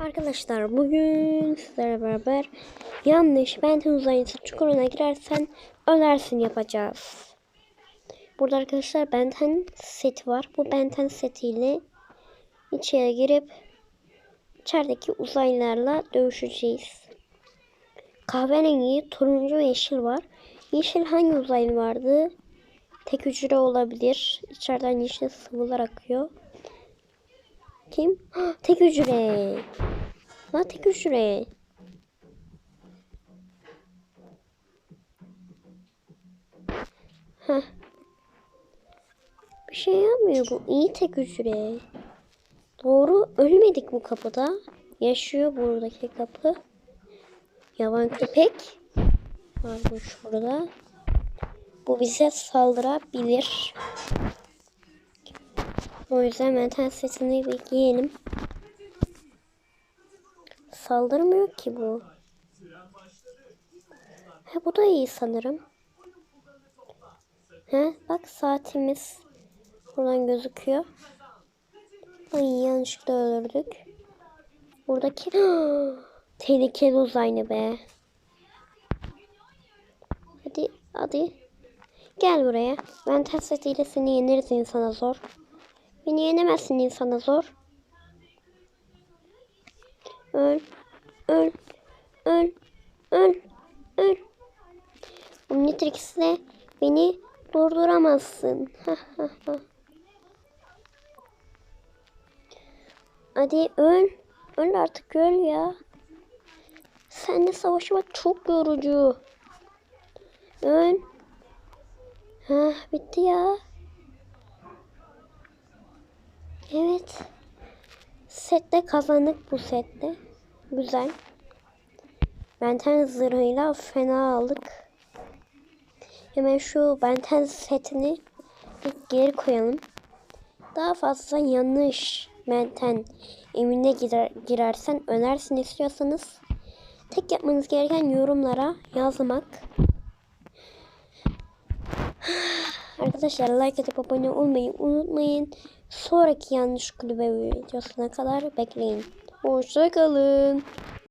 Arkadaşlar bugün sizlerle beraber yanlış Benten uzaylısı çukuruna girersen ölersin yapacağız. Burada arkadaşlar Benten seti var. Bu Benten setiyle içeri girip içerideki uzaylılarla dövüşeceğiz. Kahverengi, turuncu ve yeşil var. Yeşil hangi uzaylı vardı? Tek hücre olabilir. İçeriden yeşil sıvılar akıyor. Kim? Tek hücre. La tek hücre. Heh. Bir şey yapmıyor bu. İyi tek hücre. Doğru. Ölmedik bu kapıda. Yaşıyor buradaki kapı. Yavan köpek. Varmış burada. Bu bize saldırabilir. O yüzden mental setini bir giyelim. Saldırmıyor ki bu. He bu da iyi sanırım. He bak saatimiz buradan gözüküyor. Ay yanlışlıkla öldürdük. Buradaki tehlikeli uzaylı be. Hadi hadi. Gel buraya. Ben setiyle seni yeneriz insana zor. Beni yenemezsin insana zor. Öl. Öl. Öl. Öl. Öl. Omnitrix'le beni durduramazsın. Hadi öl. Öl artık öl ya. Seninle savaşmak çok yorucu. Öl. Ha bitti ya. Evet. Sette kazandık bu sette. Güzel. Benten zırhıyla fena aldık. Hemen şu benten setini geri koyalım. Daha fazla yanlış benten emine girer, girersen önersin istiyorsanız tek yapmanız gereken yorumlara yazmak. Arkadaşlar like atıp abone olmayı unutmayın. Sonraki yanlış kulübe videosuna kadar bekleyin. Hoşçakalın.